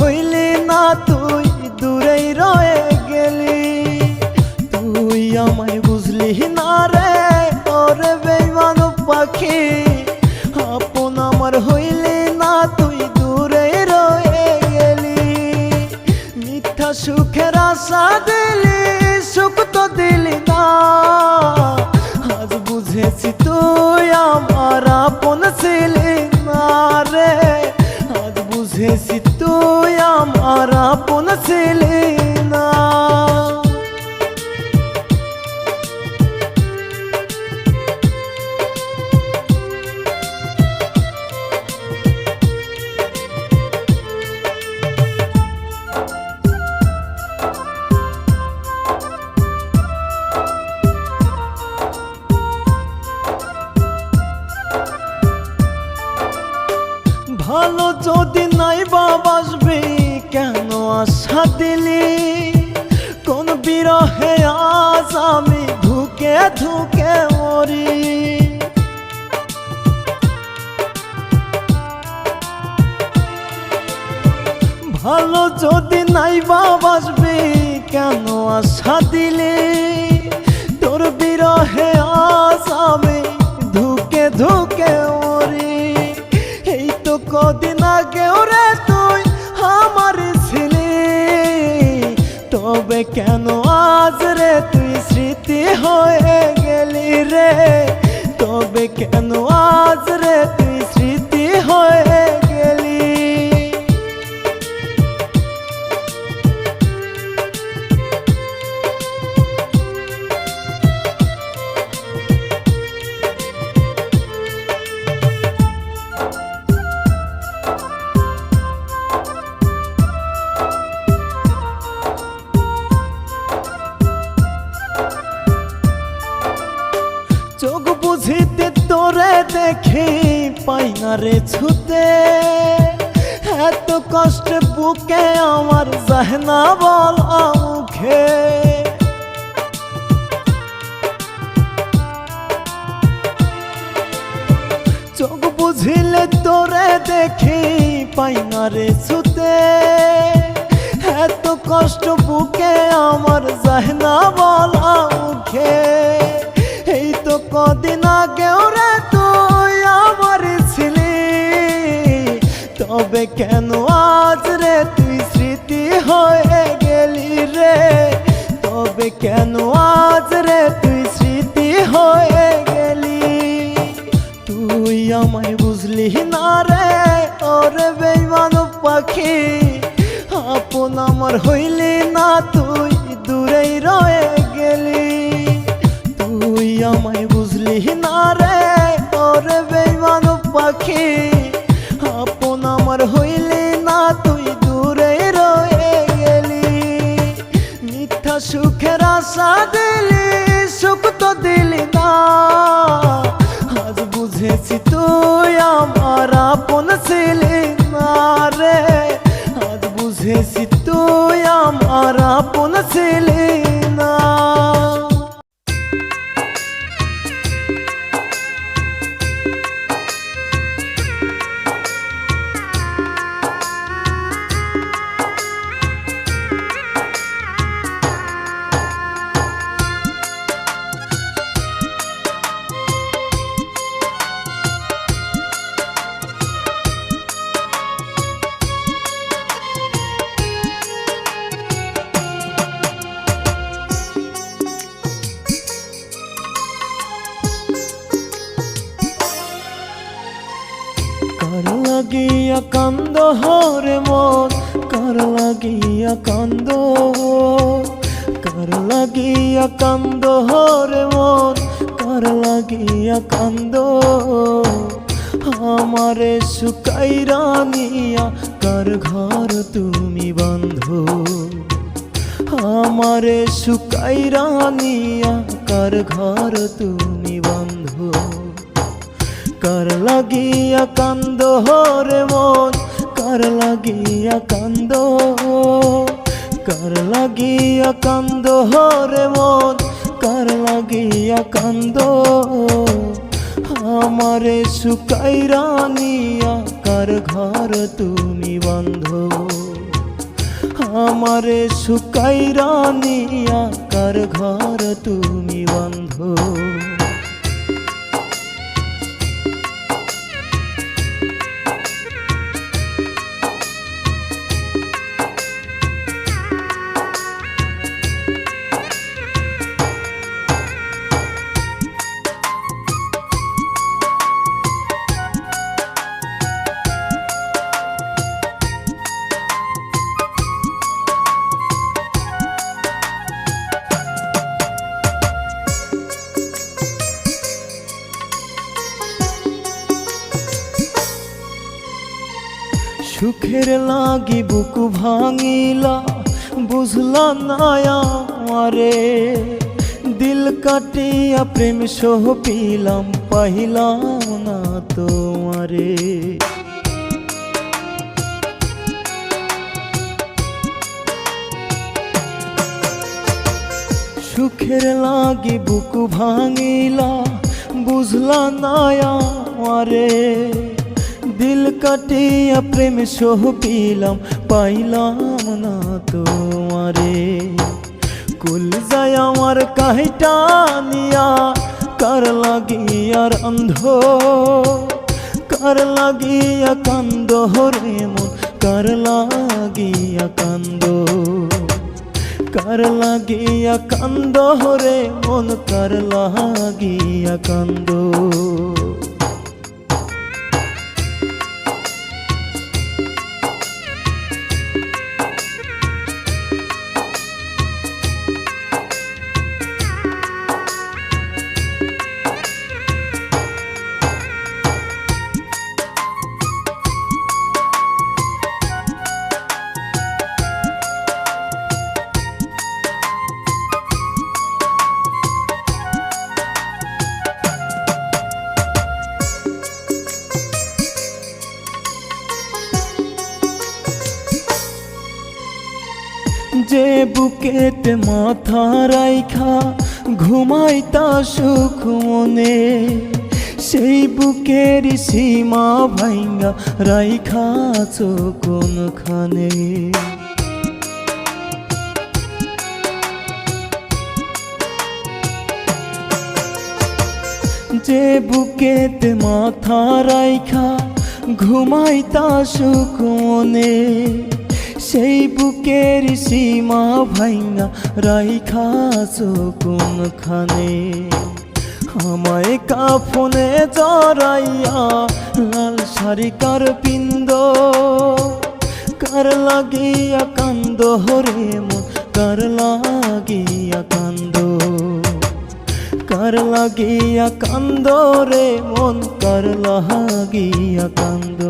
হইলি আশা দিলি কোন বিরহে আজ আমি ধুকে ধুকে মরি। ভালো যদি নাই বাসবি, কেন আশা দিলি তোর বিরহে আজ আমি ধুকে ধুকে মরি। এই তো কদিন আগে রে কেন আজ রে তুই স্মৃতি হয়ে গেলি রে? তবে কেন আজ রে ছুতে। এত কষ্টে বুকে আমার জাহনা বল মুখে চোখ বুঝিলে তোরে দেখি পাই না রে ছুতে। এত কষ্ট বুকে আমার জাহনা বল মুখে এই তো কদিন আগেও রে তবে কেন আজ রে তুই স্মৃতি হয়ে গেলি রে? তবে কেন আজ রে তুই স্মৃতি হয়ে গেলি? তুই আমায় বুঝলি না রে? ওরে বেইমান পাখি, আপন আমার হইলি না তুই দূরেই রয়ে গেলি। তুই আমায় বুঝলি না কান্দ হরে মন কার লাগিয়া কান্দ। আমারে সুকাই রানিয়া, কার ঘর তুমি বন্ধ? আমারে সুকাই রানিয়া, কার ঘর তুমি বন্ধ? কার লাগিয়া কান্দ হরে মন, কার লাগিয়া কান্দ? কার লাগিয়া কান্দ হরে মন কার লাগিয়া কান্দ। আমারে শুকাই রানিয়া কার ঘর তুমি বন্ধ। আমারে শুকাই রানিয়া কার ঘর তুমি বন্ধ। সুখের লাগি বুকু ভাঙিলা। বুঝলা না আমারে। দিল কাটিয়া প্রেম সহ পিলাম পাহিলাম না তোমারে। সুখের লাগি বুকু ভাঙিলা, বুঝলা না আমারে। দিল কাটিয়া প্রেম সহ পিলাম, পাইলাম না তোমারে। কুল যায় আমার কাহিটা নিয়া, কার লাগিয়ার অন্ধ? কার লাগিয়া কান্দ হরে মন? কার লাগিয়া কান্দ? কার লাগিয়া কান্দ হরে মন? কার লাগিয়া কান্দ? বুকেতে মাথা রাইখা ঘুমাইতা সুখ মনে। সেই বুকের সীমা ভাইঙ্গা, রাইখা কোনখানে। যে বুকেতে মাথা রাইখা ঘুমাইতা সুখ মনে। সেই বুকের সীমা ভাইঙ্গা রাইখা কোনখানে আমায় কাফনে জড়াইয়া লাল শাড়ি কার পিন্দ কার লাগিয়া কান্দ হরে মন, কার লাগিয়া কান্দ, কার লাগিয়া কান্দ রে মন, কার লাগিয়া কান্দ।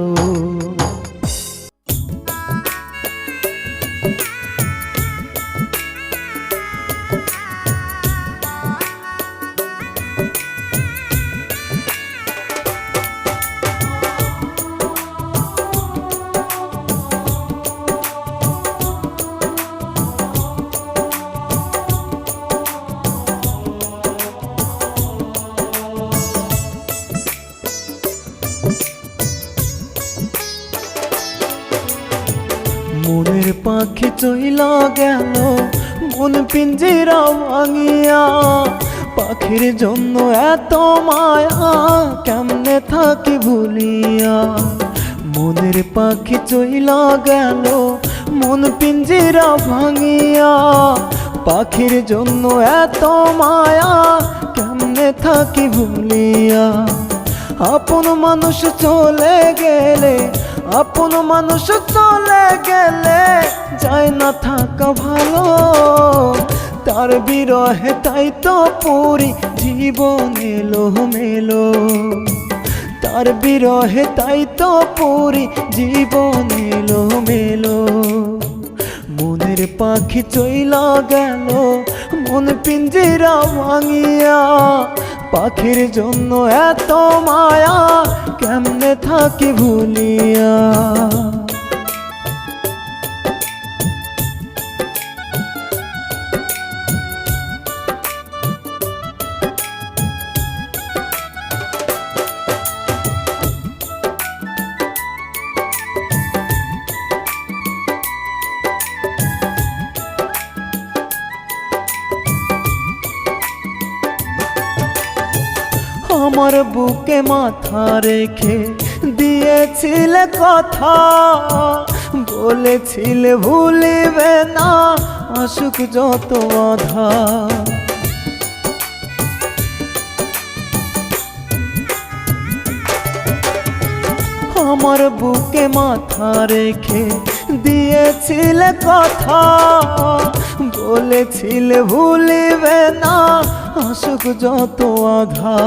গেল মন পিঞ্জিরা ভাঙিয়া পাখির জন্য এত মায়া কেমনে থাকি ভুলিয়া? মনের পাখি চইলা গেল, মন পিঞ্জিরা ভাঙিয়া পাখির জন্য এত মায়া কেমনে থাকি ভুলিয়া? আপন মানুষ চলে গেলে আপন মানুষ চলে গেলে যায় না থাকা ভালো। তার বিরহে তাই তো পুরি জীবন এলো মেলো। তার বিরহে তাই তো পুরি জীবন এলো মেলো। মনের পাখি চইলা গেল, মন পিঞ্জিরা ভাঙিয়া পাখির জন্য এত মায়া কেমনে থাকি ভুলিয়া? আমার বুকে মাথা রেখে দিয়েছিলে কথা। বলেছিলে, ভুলিবে না, আসুক যত বাধা। আমার বুকে মাথা রেখে দিয়েছিলে কথা। বলেছিলে, ভুলিবে না আসুক যত আধা।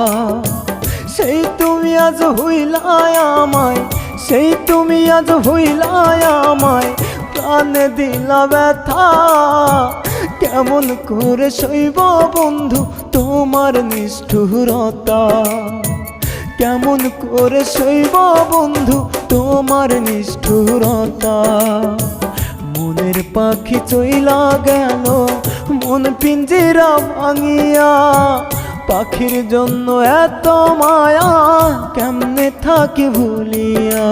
সেই তুমি আজ হইলায় আমায়, সেই তুমি আজ হইলায় আমায়, প্রাণে দিলা ব্যথা। কেমন করে শৈব বন্ধু তোমার নিষ্ঠুরতা? কেমন করে শৈব বন্ধু তোমার নিষ্ঠুরতা? মনের পাখি চইলা গেল মন পিঞ্জিরা ভাঙিয়া পাখির জন্য এত মায়া কেমনে থাকি ভুলিয়া?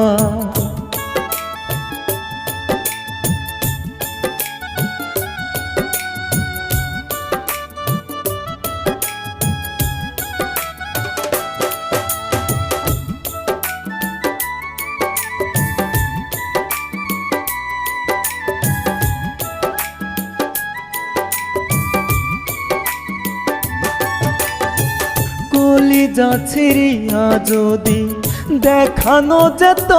যদি দেখানো যেত,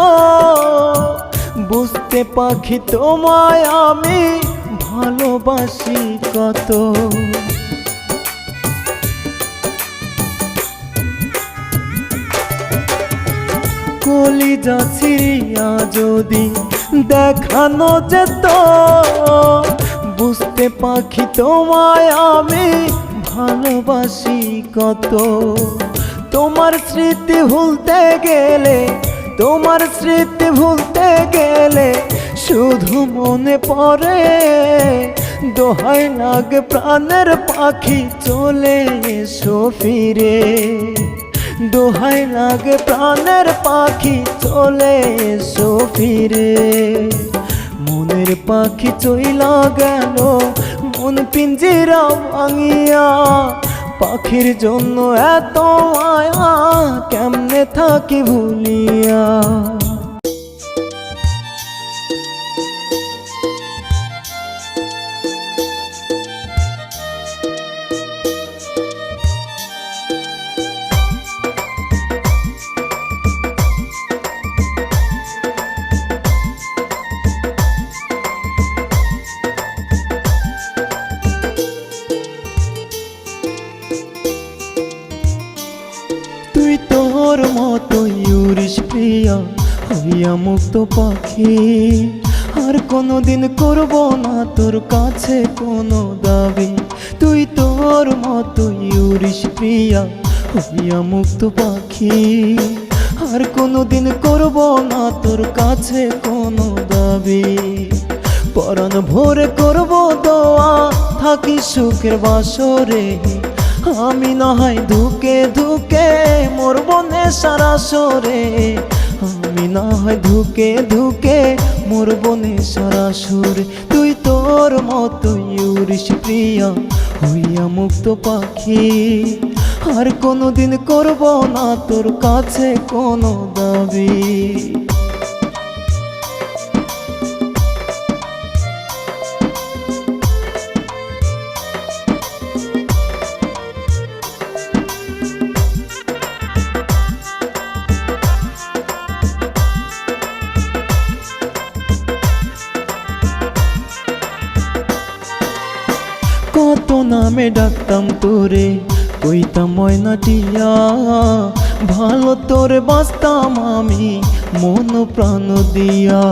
বুঝতে পাখি তোমায় আমি ভালোবাসি কত। কলি যাচ্ছি রিয়া যদি দেখানো যেত, বুঝতে পাখি তোমায় আমি ভালোবাসি কত। তোমার স্মৃতি ভুলতে গেলে, তোমার স্মৃতি ভুলতে গেলে শুধু মনে পড়ে, দোহাই লাগে প্রাণের পাখি চলে এসো ফিরে। দোহাই লাগে প্রাণের পাখি চলে এসো ফিরে। মনের পাখি চইলা গেল, মন পিঞ্জিরা ভাঙিয়া পাখির জন্য এত মায়া কেমনে থাকি ভুলিয়া? মুক্ত পাখি। আর কোনোদিন করব না তোর কাছে কোনো দাবি। তুই তোর মতো ইউরিস প্রিয়া হইয়া মুক্ত পাখি। আর কোনোদিন করব না তোর কাছে কোনো দাবি। পরাণ ভোরে করব দোয়া, থাকি সুখের বাসরে। আমি না হয় ধুকে ধুকে মোর বনে সারা সরে আমি না হয় ধুকে ধুকে মোর বনে সারা সুরে তুই তোর মতো ইউরিস প্রিয়া, হইয়া মুক্ত পাখি। আর কোনোদিন করব না তোর কাছে কোনো দাবি। নামে ডাকতাম তোরে, কইতাম ময়নাটিয়া ভালো তোরে বাঁচতাম আমি, মন প্রাণ দিয়া।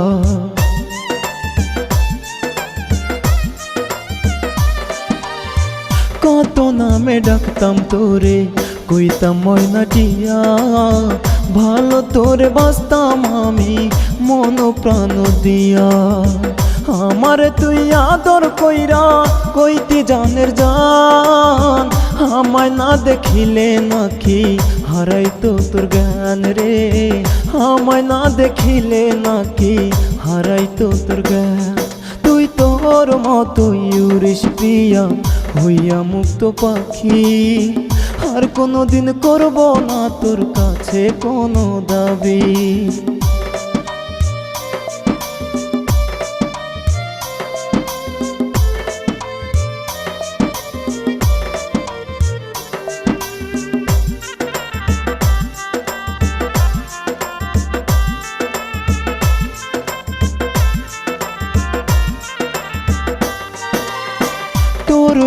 কত নামে ডাকতাম তোরে, কইতাম ময়নাটিয়া ভালো তোরে বাঁচতাম আমি, মন প্রাণ দিয়া। আমার তুই আদর কইরা কইতি জানের জান। আমায় না দেখিলে নাকি হারাই তো তোর জ্ঞান রে। আমায় না দেখিলে নাকি হারাই তো তোর জ্ঞান। তুই তোর মতো ইউরিস প্রিয়া হইয়া মুক্ত পাখি। আর কোনো দিন করব না তোর কাছে কোনো দাবি।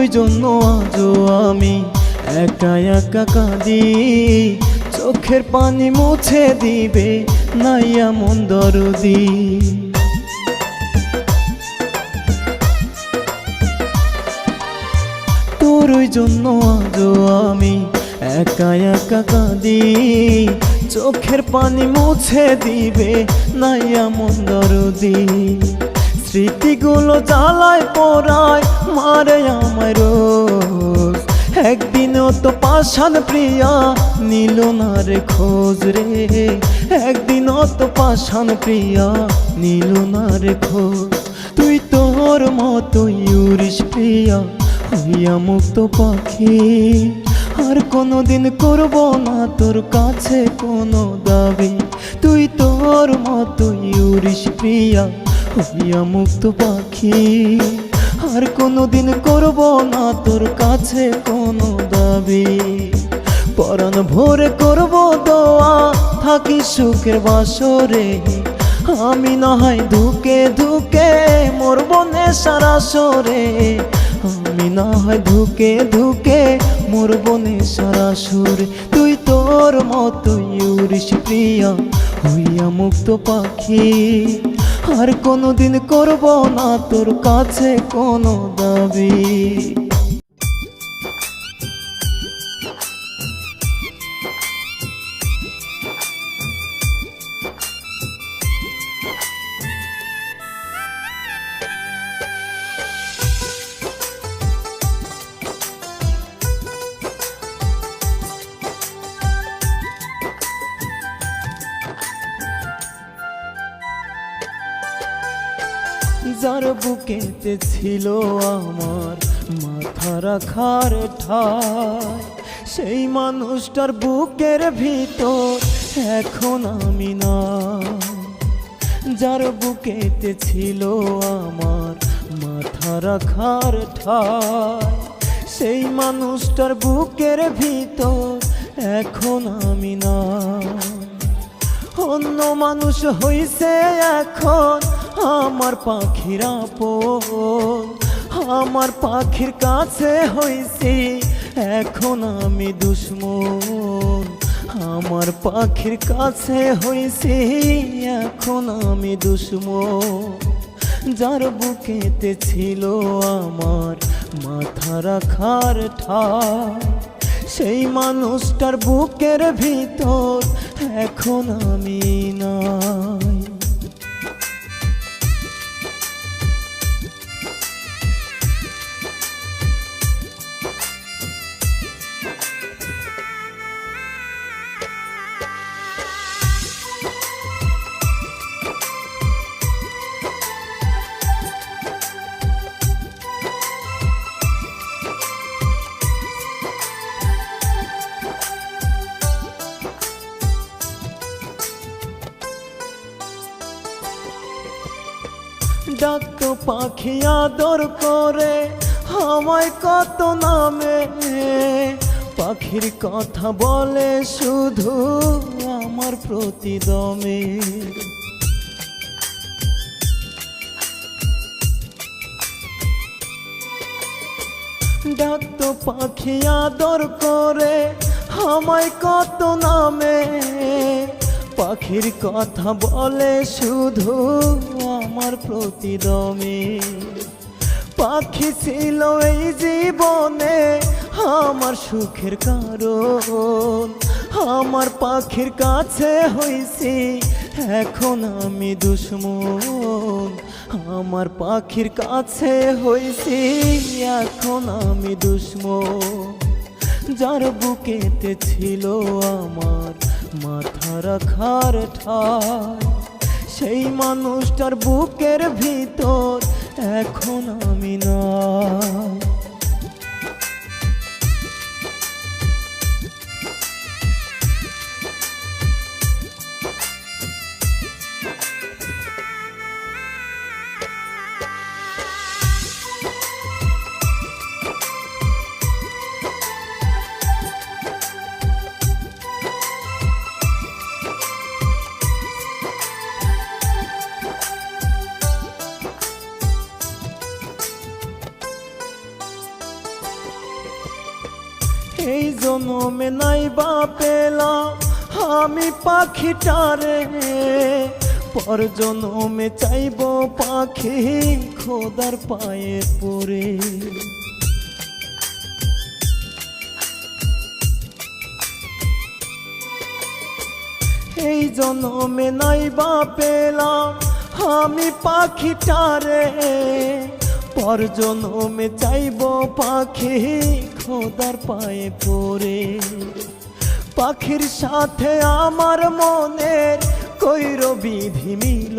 ওই জন্য আজও আমি একা একা কাঁদি। চোখের পানি মুছে দিবে নাই এমন দরদি। তোর ওই জন্য আজও আমি একা একা কাঁদি। চোখের পানি মুছে দিবে নাই এমন দরদি। স্মৃতিগুলো জ্বালায়, পড়ায়, মারে আমার রোজ। একদিনও তো পাশান প্রিয়া নিল না রে খোঁজ রে। একদিনও তো পাশান প্রিয়া নিল না রে খোঁজ। তুই তোর মতো ইউরিস প্রিয়া, হইয়া মুক্ত পাখি। আর কোনো দিন করব না তোর কাছে কোনো দাবি। তুই তোর মতো ইউরিস প্রিয়া হইয়া মুক্ত পাখি, আর কোনো দিন করব না তোর কাছে কোনো দাবি। পরাণ ভোরে করব দোয়া, থাকি সুখের বাসরে। আমি না হয় ধুকে ধুকে মরব নেশারা সরে আমি না হয় ধুকে ধুকে মরব নেশারা সুরে তুই তোর মতো ইউরিস প্রিয়া, হইয়া মুক্ত পাখি। আর কোনো দিন করব না তোর কাছে কোনো দাবি। বুকেতে ছিল আমার মাথা রাখার ঠাই। সেই মানুষটার বুকের ভিতর এখন আমি না যার বুকেতে ছিল আমার মাথা রাখার ঠাই। সেই মানুষটার বুকের ভিতর এখন আমি না অন্য মানুষ হইছে এখন আমার পাখিরা আপন, আমার পাখির কাছে হইছি, এখন আমি দুশ্মন। আমার পাখির কাছে হইছি, এখন আমি দুশ্মন। যার বুকেতে ছিল আমার মাথা রাখার ঠাই, সেই মানুষটার বুকের ভিতর এখন আমি ডাক্ত পাখি আদর করে, আমায় কত নামে। পাখির কথা বলে শুধু আমার প্রতিদমে। ডাক্ত পাখি আদর করে, আমায় কত নামে। পাখির কথা বলে শুধু আমার প্রতিদমে। পাখি ছিল এই জীবনে আমার সুখের কারণ। আমার পাখির কাছে হইছি, এখন আমি দুশ্মন। আমার পাখির কাছে হইছি, এখন আমি দুশ্মন। যার বুকেতে ছিল আমার মাথা রাখার ঠাই। সেই মানুষটার বুকের ভিতর এখন আমি নাই বা পেলাম, আমি পাখিটারে। পর জনমে চাইব পাখি খোদার পায়ে পড়ে। এই জনমে নাই বা পেলাম, আমি পাখিটারে। পর জনমে চাইব পাখি খোদার পায়ে পড়ে। পাখির সাথে আমার মনের কৈর বিধি মিল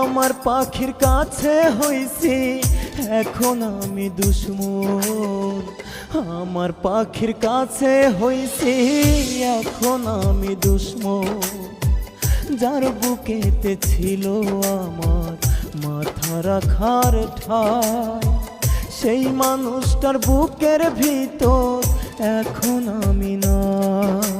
আমার পাখির কাছে হইছি, এখন আমি দুশ্মন। আমার পাখির কাছে হইছি, এখন আমি দুশ্মন। যার বুকেতে ছিল আমার মাথা রাখার ঠাই, সেই মানুষটার বুকের ভিতর এখন আমি নয়।